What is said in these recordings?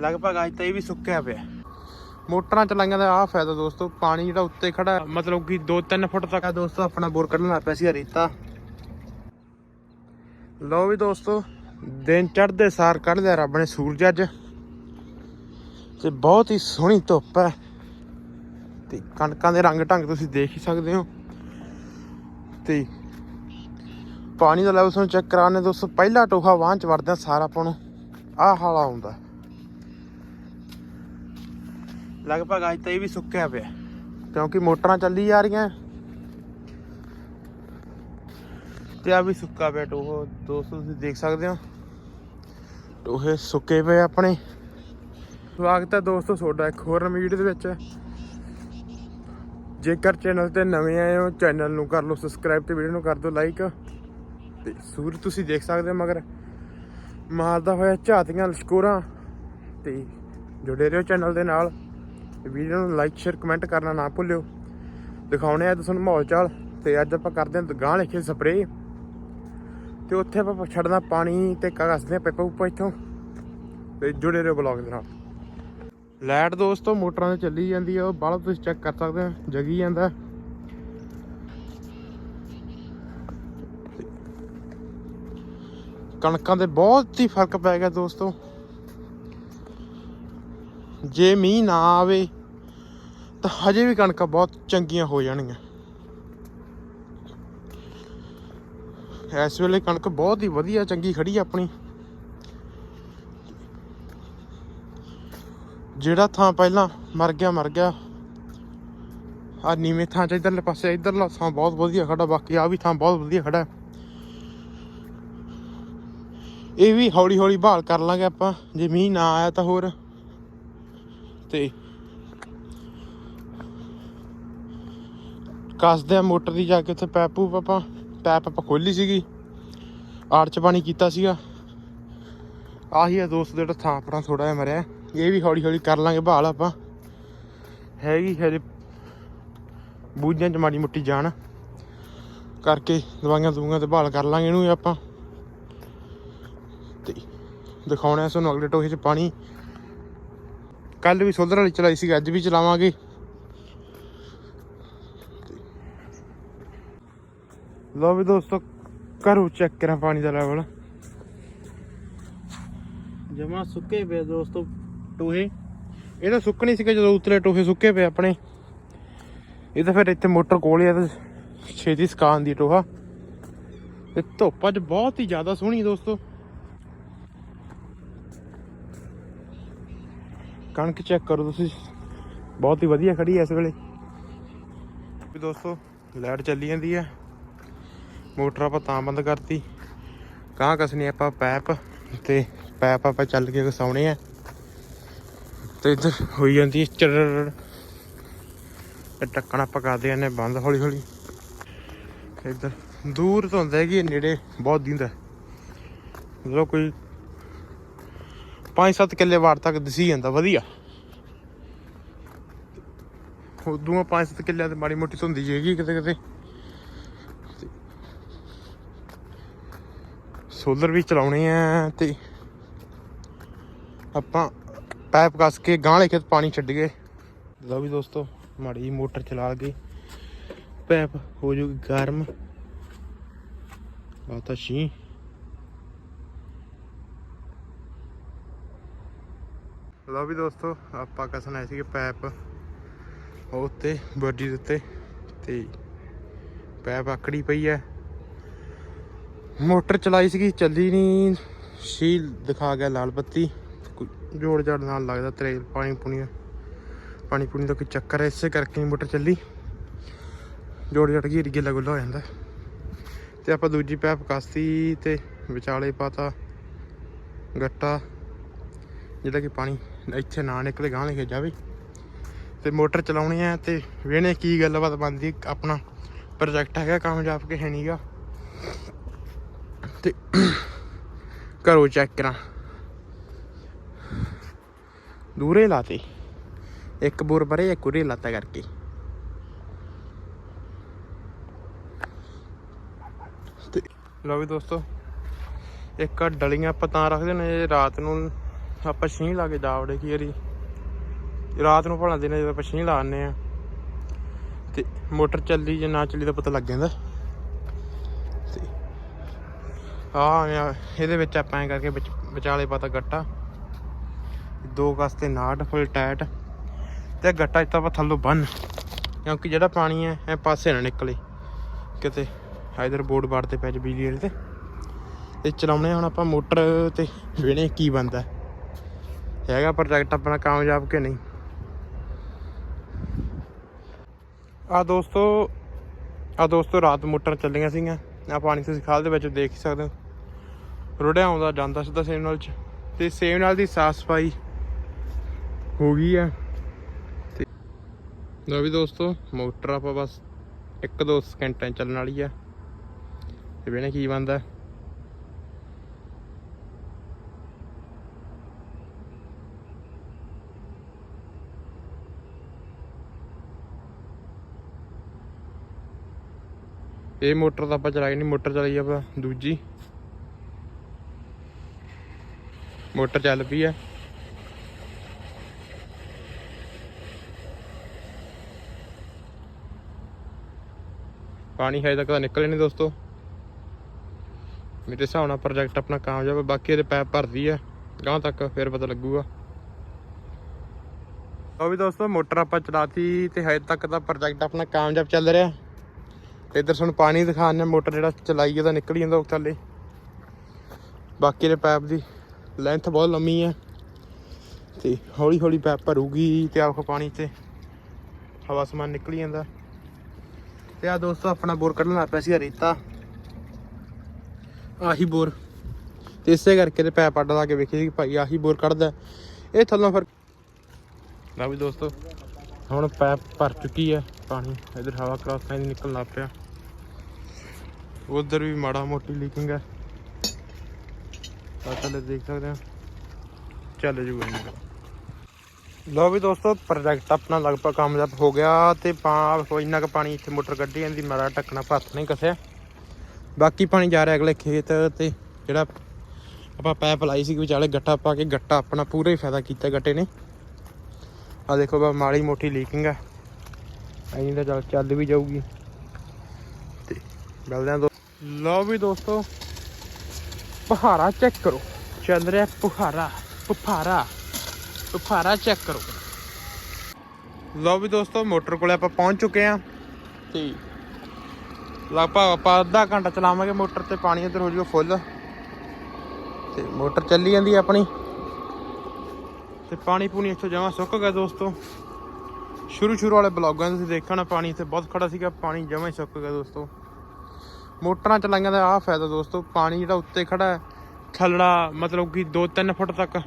ਲਗਭਗ ਅੱਜ ਤਾਂ ਇਹ ਵੀ ਸੁੱਕਿਆ ਪਿਆ। ਮੋਟਰਾਂ ਚਲਾਈਆਂ ਦਾ ਆਹ ਫਾਇਦਾ ਦੋਸਤੋ, ਪਾਣੀ ਜਿਹੜਾ ਉੱਤੇ ਖੜਾ ਮਤਲਬ ਕਿ 2-3 ਫੁੱਟ ਤੱਕ ਆ ਦੋਸਤੋ, ਆਪਣਾ ਬੋਰ ਕੱਢਣ ਲੱਗ ਪਿਆ ਸੀ ਰੇਤਾ ਲਓ ਵੀ ਦੋਸਤੋ, ਦਿਨ ਚੜ੍ਹਦੇ ਸਾਰ ਕੱਢ ਲਿਆ ਰੱਬ ਨੇ ਸੂਰਜ ਅੱਜ। ਤੇ ਬਹੁਤ ਹੀ ਸੋਹਣੀ ਧੁੱਪ ਹੈ। ਤੇ ਕਣਕਾਂ ਦੇ ਰੰਗ ਢੰਗ ਤੁਸੀਂ ਦੇਖ ਹੀ ਸਕਦੇ ਹੋ। ਤੇ ਪਾਣੀ ਦਾ ਲੈਵਲ ਤੁਹਾਨੂੰ ਚੈੱਕ ਕਰਾਣੇ ਦੋਸਤੋ, ਪਹਿਲਾ ਟੋਹਾ ਵਾਹਨ ਚ ਵੜਦਿਆਂ ਸਾਰਾ ਆਪਾਂ ਨੂੰ ਆਹ ਹਾਲਾ ਆਉਂਦਾ ਲਗਭਗ ਅੱਜ ਤਾਂ ਇਹ ਵੀ ਸੁੱਕਿਆ ਪਿਆ। ਕਿਉਂਕਿ ਮੋਟਰਾਂ ਚੱਲੀ ਜਾ ਰਹੀਆਂ। ਤੇ ਆ ਵੀ ਸੁੱਕਾ ਪਿਆ ਟੋਹ। ਦੋਸਤੋ, ਤੁਸੀਂ ਦੇਖ ਸਕਦੇ ਹੋ। ਟੋਹੇ ਸੁੱਕੇ ਪਏ ਆਪਣੇ। ਸਵਾਗਤ ਹੈ ਦੋਸਤੋ ਤੁਹਾਡਾ ਇੱਕ ਹੋਰ ਵੀਡੀਓ ਦੇ ਵਿੱਚ। ਜੇਕਰ ਚੈਨਲ ਤੇ ਨਵੇਂ ਆਏ ਹੋ, ਚੈਨਲ ਨੂੰ ਕਰ ਲਓ ਸਬਸਕ੍ਰਾਈਬ ਤੇ ਵੀਡੀਓ ਨੂੰ ਕਰ ਦਿਓ ਲਾਈਕ। ਤੇ ਸੂਰਜ ਤੁਸੀਂ ਦੇਖ ਸਕਦੇ ਹੋ, ਮਗਰ ਮਾਰਦਾ ਹੋਇਆ ਝਾਤੀਆਂ, ਲਸ਼ਕੋਰਾਂ। ਤੇ ਜੁੜੇ ਰਹੋ ਚੈਨਲ ਦੇ ਨਾਲ। ਵੀਡੀਓ ਨੂੰ ਲਾਈਕ ਸ਼ੇਅਰ ਕਮੈਂਟ ਕਰਨਾ ਨਾ ਭੁੱਲਿਓ। ਦਿਖਾਉਣੇ ਆ ਤੁਹਾਨੂੰ ਮਾਹੌਲ ਚਾਲ। ਤੇ ਅੱਜ ਆਪਾਂ ਕਰਦੇ ਹਾਂ ਗਾਂ ਲਿਖੇ ਸਪਰੇਅ ਤੇ ਉੱਥੇ ਆਪਾਂ ਛੱਡਣਾ ਪਾਣੀ ਤੇ ਕੱਸਦੇ ਆ ਪੈਪਾ ਉੱਪਰ ਇੱਥੋਂ। ਤੇ ਜੁੜੇ ਰਹੋ ਬਲੌਗ ਦੇ ਨਾਲ। ਲਾਈਟ ਦੋਸਤੋ, ਮੋਟਰਾਂ ਤੇ ਚੱਲੀ ਜਾਂਦੀ ਆ। ਉਹ ਬਲਬ ਤੁਸੀਂ ਚੈੱਕ ਕਰ ਸਕਦੇ ਹੋ ਜਗੀ ਜਾਂਦਾ। ਕਣਕਾਂ ਦੇ ਬਹੁਤ ਹੀ ਫ਼ਰਕ ਪੈ ਗਿਆ ਦੋਸਤੋ। ਜੇ ਮੀਂਹ ਨਾ ਆਵੇ, ਤਾਂ ਹਜੇ ਵੀ ਕਣਕਾਂ ਬਹੁਤ ਚੰਗੀਆਂ ਹੋ ਜਾਣਗੀਆਂ। ਇਸ ਵੇਲੇ ਕਣਕ ਬਹੁਤ ਹੀ ਵਧੀਆ, ਚੰਗੀ ਖੜੀ ਆ ਆਪਣੀ। ਜਿਹੜਾ ਥਾਂ ਪਹਿਲਾਂ ਮਰ ਗਿਆ ਮਰ ਗਿਆ। ਆ ਨੀਵੇਂ ਥਾਂ ਚ ਇਧਰਲੇ ਪਾਸੇ, ਇਧਰਲਾ ਥਾਂ ਬਹੁਤ ਵਧੀਆ ਖੜਾ, ਬਾਕੀ ਆ ਵੀ ਥਾਂ ਬਹੁਤ ਵਧੀਆ ਖੜਾ। ਇਹ ਵੀ ਹੌਲੀ ਹੌਲੀ ਬਹਾਲ ਕਰ ਲਾਂਗੇ ਆਪਾਂ, ਜੇ ਮੀਂਹ ਨਾ ਆਇਆ ਤਾਂ ਹੋਰ। ਤੇ ਕੱਸਦੇ ਆ ਮੋਟਰ ਦੀ ਜਾ ਕੇ ਉੱਥੇ ਪੈਪ ਪੂਪ ਆਪਾਂ, ਪੈਪ ਆਪਾਂ ਖੋਲੀ ਸੀਗੀ, ਆੜ ਚ ਪਾਣੀ ਕੀਤਾ ਸੀਗਾ। ਆਹੀ ਆ ਦੋਸਤ ਜਿਹੜਾ ਥਾਂ ਆਪਣਾ ਥੋੜਾ ਜਿਹਾ ਮਰਿਆ। ਇਹ ਵੀ ਹੌਲੀ ਹੌਲੀ ਕਰ ਲਾਂਗੇ ਬਹਾਲ ਆਪਾਂ। ਹੈਗੀ ਹਜੇ ਬੂਝਾਂ ਚ ਮਾੜੀ ਮੁੱਟੀ ਜਾਣ ਕਰਕੇ ਦਵਾਈਆਂ ਦੂਈਆਂ ਤੇ ਬਹਾਲ ਕਰ ਲਾਂਗੇ ਇਹਨੂੰ ਆਪਾਂ। ਤੇ ਦਿਖਾਉਣਾ ਤੁਹਾਨੂੰ ਅਗਲੇ ਟੋਹੇ 'ਚ ਪਾਣੀ। ਕੱਲ ਵੀ ਸੋਲਰ ਵਾਲੀ ਚਲਾਈ ਸੀ ਅੱਜ ਵੀ ਚਲਾਵਾਂਗੇ। ਲਓ ਵੀ ਦੋਸਤੋ ਕਰੋ ਚੈੱਕ ਕਰਾਂ ਪਾਣੀ ਦਾ ਲੈਵਲ ਜਮਾ ਸੁੱਕੇ ਪਏ ਦੋਸਤੋ ਟੋਹੇ। ਇਹ ਤਾਂ ਸੁੱਕਣੀ ਸੀਗੇ ਜਦੋਂ ਉਤਲੇ ਟੋਹੇ ਸੁੱਕੇ ਪਏ ਆਪਣੇ। ਇਹ ਤਾਂ ਫਿਰ ਇੱਥੇ ਮੋਟਰ ਕੋਲ ਆ ਤੇ ਛੇਤੀ ਸਕਾਨ ਦੀ ਟੋਹਾ। ਤੇ ਧੁੱਪ ਅੱਜ ਬਹੁਤ ਹੀ ਜ਼ਿਆਦਾ ਸੋਹਣੀ ਦੋਸਤੋ। ਕਣਕ ਚੈੱਕ ਕਰੋ ਤੁਸੀਂ। ਬਹੁਤ ਹੀ ਵਧੀਆ ਖੜੀ ਐ ਇਸ ਵੇਲੇ। ਵੀ ਦੋਸਤੋ, ਲਾਈਟ ਚੱਲੀ ਜਾਂਦੀ ਹੈ। ਮੋਟਰ ਆਪਾਂ ਤਾਂ ਬੰਦ ਕਰਤੀ। ਕਾਂ ਕਸਨੀ ਆਪਾਂ ਪੈਪ ਤੇ ਪੈਪ ਆਪਾਂ ਚੱਲ ਕੇ ਕਸਾਉਣੇ ਆ। ਤੇ ਇੱਧਰ ਹੋਈ ਜਾਂਦੀ ਚਰ ਤੇ ਟੱਕਣਾ ਆਪਾਂ ਕਰਦੇ ਜਾਂਦੇ ਬੰਦ ਹੌਲੀ ਹੌਲੀ। ਇੱਧਰ ਦੂਰ ਤੋਂ ਹੁੰਦਾ ਹੈਗੀ ਨੇੜੇ ਬਹੁਤ ਦਿੰਦਾ ਜਦੋਂ ਕੋਈ 5-7 ਕਿੱਲੇ ਵਾਰ ਤੱਕ ਦਿਸੀ ਜਾਂਦਾ, ਵਧੀਆ। ਉਦੋਂ 5-7 ਕਿੱਲਿਆਂ ਤੇ ਮਾੜੀ ਮੋਟੀ ਧੁੰਦੀ ਜੇਗੀ ਕਿਤੇ ਕਿਤੇ। ਸੋਲਰ ਵੀ ਚਲਾਉਣੇ ਆ ਤੇ ਆਪਾਂ ਪਾਈਪ ਕੱਸ ਕੇ ਗਾਂ ਲੈ ਕੇ ਪਾਣੀ ਛੱਡ ਗਏ। ਲਓ ਵੀ ਦੋਸਤੋ, ਮਾੜੀ ਜਿਹੀ ਮੋਟਰ ਚਲਾ ਕੇ ਪਾਈਪ ਹੋ ਜੂਗੀ ਗਰਮ। ਆਤਾ ਛੀ। ਲਓ ਵੀ ਦੋਸਤੋ, ਆਪਾਂ ਕਸਣ ਆਏ ਸੀਗੇ ਪੈਪ। ਉਹ ਉੱਤੇ, ਬੋਡੀ ਦੇ ਉੱਤੇ। ਤੇ ਪੈਪ ਆਕੜੀ ਪਈ ਹੈ ਮੋਟਰ ਚਲਾਈ ਸੀਗੀ, ਚੱਲੀ ਨਹੀਂ ਸ਼ੀਲ ਦਿਖਾ ਗਿਆ ਲਾਲ ਬੱਤੀ। ਕੋਈ ਜੋੜ ਜੜ ਨਾਲ ਲੱਗਦਾ, ਤਰੇਲ ਪਾਣੀ ਪੁਣੀ ਪਾਣੀ ਪੁਣੀ ਦਾ ਕੋਈ ਚੱਕਰ ਹੈ ਇਸੇ ਕਰਕੇ ਮੋਟਰ ਚੱਲੀ। ਜੋੜ ਜੜ ਗਈ ਗਿੱਲਾ ਗੁੱਲਾ ਹੋ ਜਾਂਦਾ। ਤੇ ਆਪਾਂ ਦੂਜੀ ਪੈਪ ਕਸਤੀ ਤੇ ਵਿਚਾਲੇ ਪਾਤਾ ਗੱਟਾ, ਜਿਹੜਾ ਕਿ ਪਾਣੀ ਇੱਥੇ ਨਾ ਨਿਕਲੇ ਗਾਂ ਲਿਖੇ ਕੇ ਜਾਵੇ। ਤੇ ਮੋਟਰ ਚਲਾਉਣੀ ਹੈ ਤੇ ਵੇਣੇ ਕੀ ਗੱਲਬਾਤ ਬਣਦੀ, ਆਪਣਾ ਪ੍ਰੋਜੈਕਟ ਹੈਗਾ, ਕਾਮਯਾਬ ਕਿ ਹੈ ਨਹੀਂਗਾ ਤੇ ਕਰੋ ਚੈੱਕ ਕਰਾਂ। ਦੂਰੇ ਲਾਤੇ। ਇੱਕ ਬੋਰ ਪਰੇ, ਇੱਕ ਉਰੇ ਲਾਤਾ ਕਰਕੇ। ਤੇ ਲਓ ਵੀ ਦੋਸਤੋ, ਇੱਕ ਡਲੀਆਂ ਆਪਾਂ ਤਾਂ ਰੱਖਦੇ ਨੇ, ਰਾਤ ਨੂੰ ਆਪਾਂ ਛੀਂ ਲਾ ਕੇ ਜਾ ਵੜੇ ਕੀ ਵਾਰੀ ਰਾਤ ਨੂੰ ਭਲਾ ਦਿਨੇ ਜਦੋਂ ਆਪਾਂ ਛੀਂ ਲਾਉਂਦੇ ਆ ਤੇ ਮੋਟਰ ਚੱਲੀ ਜਾਂ ਨਾ ਚੱਲੀ ਤਾਂ ਪਤਾ ਲੱਗ ਜਾਂਦਾ। ਤੇ ਆ, ਇਹਦੇ ਵਿੱਚ ਆਪਾਂ ਐਂ ਕਰਕੇ ਵਿੱਚ, ਵਿਚਾਲੇ ਪਾਤਾ ਗੱਟਾ। ਦੋ ਕਸਤੇ ਨਾਟ ਫੁੱਲ ਟਾਈਟ ਤੇ ਗੱਟਾ ਇੱਥੇ ਆਪਾਂ ਥੱਲੋਂ ਬੰਨ। ਕਿਉਂਕਿ ਜਿਹੜਾ ਪਾਣੀ ਹੈ ਐ ਪਾਸੇ ਨਾ ਨਿਕਲੇ। ਕਿਤੇ ਇਧਰ ਬੋਰਡ ਬਾੜ ਤੇ ਪੈ ਜਾ ਬਿਜਲੀ ਵਾਲੇ ਤੇ। ਤੇ ਚਲਾਉਣੇ ਹੁਣ ਆਪਾਂ ਮੋਟਰ ਤੇ ਵੇਣੇ ਕੀ ਬੰਦਾ ਹੈਗਾ ਪ੍ਰੋਜੈਕਟ ਆਪਣਾ ਕਾਮਯਾਬ ਕਿ ਨਹੀਂ? ਆ ਦੋਸਤੋ ਆ ਦੋਸਤੋ ਰਾਤ ਮੋਟਰ ਚੱਲੀਆਂ ਸੀਗੀਆਂ। ਆ ਪਾਣੀ ਤੁਸੀਂ ਖਾਲ ਦੇ ਵਿੱਚ ਦੇਖ ਹੀ ਸਕਦੇ ਹੋ। ਰੁੜਿਆ ਆਉਂਦਾ, ਜਾਂਦਾ ਸਿੱਧਾ ਸੇਮ ਨਾਲ ਚ। ਤੇ ਸੇਮ ਨਾਲ ਦੀ ਸਾਫ਼ ਸਫ਼ਾਈ ਹੋ ਗਈ ਆ। ਤੇ ਲੋ ਵੀ ਦੋਸਤੋ, ਮੋਟਰ ਆਪਾਂ ਬਸ ਇੱਕ ਦੋ ਸਕਿੰਟਾਂ 'ਚ ਚੱਲਣ ਵਾਲੀ ਆ। ਤੇ ਵੇਣੇ ਕੀ ਬੰਦਾ ਇਹ ਮੋਟਰ ਤਾਂ ਆਪਾਂ ਚਲਾਈ ਨਹੀਂ, ਮੋਟਰ ਚਲਾਈ ਆਪਾਂ ਦੂਜੀ। ਮੋਟਰ ਚੱਲ ਪਈ ਆ। ਪਾਣੀ ਹਜੇ ਤੱਕ ਤਾਂ ਨਿਕਲੇ ਨਹੀਂ ਦੋਸਤੋ। ਮੇਰੇ ਹਿਸਾਬ ਨਾਲ ਪ੍ਰੋਜੈਕਟ ਆਪਣਾ ਕਾਮਯਾਬ ਹੈ ਬਾਕੀ ਇਹਦੇ ਪੈਪ ਭਰਦੀ ਆ ਗਾਂ ਤੱਕ ਫਿਰ ਪਤਾ ਲੱਗੂਗਾ। ਉਹ ਵੀ ਦੋਸਤੋ, ਮੋਟਰ ਆਪਾਂ ਚਲਾਤੀ ਤੇ ਹਜੇ ਤੱਕ ਤਾਂ ਪ੍ਰੋਜੈਕਟ ਆਪਣਾ ਕਾਮਯਾਬ ਚੱਲ ਰਿਹਾ। ਇੱਧਰ ਤੁਹਾਨੂੰ ਪਾਣੀ ਦਿਖਾਉਂਦੇ ਮੋਟਰ ਜਿਹੜਾ ਚਲਾਈ ਉਹਦਾ ਨਿਕਲ ਜਾਂਦਾ ਉਹ ਥੱਲੇ। ਬਾਕੀ ਦੇ ਪੈਪ ਦੀ ਲੈਂਥ ਬਹੁਤ ਲੰਮੀ ਹੈ ਤੇ ਹੌਲੀ ਹੌਲੀ ਪੈਪ ਭਰੂਗੀ, ਤੇ ਆਖੋ ਪਾਣੀ ਤੇ ਹਵਾ ਸਮਾਨ ਨਿਕਲ ਜਾਂਦਾ। ਤੇ ਆ ਦੋਸਤੋ, ਆਪਣਾ ਬੋਰ ਕੱਢਣ ਲੱਗ ਪਿਆ ਸੀ ਰੇਤਾ। ਆਹੀ ਬੋਰ। ਤੇ ਇਸੇ ਕਰਕੇ ਤੇ ਪੈਪ ਅੱਡ ਲਾ ਕੇ ਵੇਖੀ ਸੀ ਭਾਈ ਆਹੀ ਬੋਰ ਕੱਢਦਾ। ਇਹ ਥੱਲੋਂ ਫਿਰ ਲਓ ਵੀ ਦੋਸਤੋ, ਹੁਣ ਪੈਪ ਭਰ ਚੁੱਕੀ ਹੈ ਪਾਣੀ। ਇਧਰ ਹਵਾ ਕ੍ਰਾਸ ਸਾਈਨ ਨਿਕਲਣ ਲੱਗ ਪਿਆ। ਉਧਰ ਵੀ ਮਾੜਾ ਮੋਟੀ ਲੀਕਿੰਗ ਹੈ। ਆ ਦੇਖ ਸਕਦੇ ਆ ਚੱਲ ਜੂਗਾ ਇਹਨਾਂ ਲਓ ਵੀ ਦੋਸਤੋ ਪ੍ਰੋਜੈਕਟ ਆਪਣਾ ਲਗਭਗ ਕਾਮਯਾਬ ਹੋ ਗਿਆ ਤੇ ਪਾ ਇੰਨਾ ਕੁ ਪਾਣੀ ਇੱਥੇ ਮੋਟਰ ਕੱਢੀ ਜਾਂਦੀ ਮਾੜਾ ਢੱਕਣਾ ਹੱਥ ਨਹੀਂ ਕੱਸਿਆ। ਬਾਕੀ ਪਾਣੀ ਜਾ ਰਿਹਾ ਅਗਲੇ ਖੇਤ ਤੇ, ਜਿਹੜਾ ਆਪਾਂ ਪੈਪ ਲਾਈ ਸੀ ਵਿਚਾਲੇ ਗੱਟਾ ਪਾ ਕੇ, ਗੱਟਾ ਆਪਣਾ ਪੂਰਾ ਹੀ ਫਾਇਦਾ ਕੀਤਾ ਗੱਟੇ ਨੇ। ਆ ਦੇਖੋ ਬਾ, ਮਾੜੀ ਮੋਟੀ ਲੀਕਿੰਗ ਆ ਐਂ ਤਾਂ ਚੱਲ ਚੱਲ ਵੀ ਜਾਊਗੀ। ਤੇ ਮਿਲਦੇ ਆ ਦੋ ਲਓ ਵੀ ਦੋਸਤੋ ਪਹਾੜਾ ਚੈੱਕ ਕਰੋ। ਚੱਲ ਰਿਹਾ ਪਹਾੜਾ ਪਹਾੜਾ ਪਹਾੜਾ ਚੈੱਕ ਕਰੋ। ਲਓ ਵੀ ਦੋਸਤੋ ਮੋਟਰ ਕੋਲੇ ਆਪਾਂ ਪਹੁੰਚ ਚੁੱਕੇ ਆ ਤੇ ਲਗਭਗ ਆਪਾਂ ਅੱਧਾ ਘੰਟਾ ਚਲਾਵਾਂਗੇ ਮੋਟਰ ਤੇ ਪਾਣੀ ਇੱਧਰ ਹੋ ਜਾਊਗਾ ਫੁੱਲ। ਤੇ ਮੋਟਰ ਚੱਲੀ ਜਾਂਦੀ ਆਪਣੀ। ਤੇ ਪਾਣੀ ਪੂਣੀ ਇੱਥੋਂ ਜਮਾ ਸੁੱਕ ਗਿਆ ਦੋਸਤੋ। ਸ਼ੁਰੂ ਸ਼ੁਰੂ ਵਾਲੇ ਬਲੌਗਾਂ ਤੁਸੀਂ ਦੇਖਣਾ ਪਾਣੀ ਇੱਥੇ ਬਹੁਤ ਖੜਾ ਸੀਗਾ ਪਾਣੀ ਜਮਾ ਹੀ ਸੁੱਕ ਗਿਆ ਦੋਸਤੋ। ਮੋਟਰਾਂ ਚਲਾਈਆਂ ਦਾ ਆਹ ਫਾਇਦਾ ਦੋਸਤੋ, ਪਾਣੀ ਜਿਹੜਾ ਉੱਤੇ ਖੜਾ ਹੈ, ਥੱਲੜਾ, ਮਤਲਬ ਕਿ 2-3 ਫੁੱਟ ਤੱਕ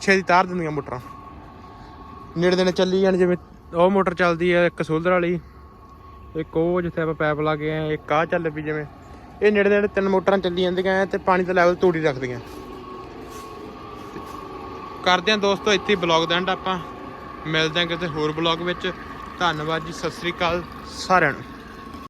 ਛੇ ਦੀ ਤਾਰ ਦਿੰਦੀਆਂ ਮੋਟਰਾਂ। ਨੇੜੇ ਦੇ ਨੇ ਚੱਲੀ ਜਾਣ, ਜਿਵੇਂ ਉਹ ਮੋਟਰ ਚੱਲਦੀ ਹੈ, ਇੱਕ ਸੋਲਰ ਵਾਲੀ, ਇੱਕ ਉਹ ਜਿੱਥੇ ਆਪਾਂ ਪੈਪ ਲਾ ਕੇ ਆਏ ਇੱਕ ਆਹ ਚੱਲ ਪਈ ਜਿਵੇਂ। ਇਹ ਨੇੜੇ ਨੇੜੇ ਤਿੰਨ ਮੋਟਰਾਂ ਚੱਲੀ ਜਾਂਦੀਆਂ ਐ ਤੇ ਪਾਣੀ ਦਾ ਲੈਵਲ ਤੋੜੀ ਰੱਖਦੀਆਂ। ਕਰਦੇ ਹਾਂ ਦੋਸਤੋ, ਇੱਥੇ ਬਲੌਗ ਦਾ ਐਂਡ ਆਪਾਂ। ਮਿਲਦੇ ਹਾਂ ਕਿਸੇ ਹੋਰ ਬਲੌਗ ਵਿੱਚ। ਧੰਨਵਾਦ ਜੀ, ਸਤਿ ਸ੍ਰੀ ਅਕਾਲ ਸਾਰਿਆਂ ਨੂੰ।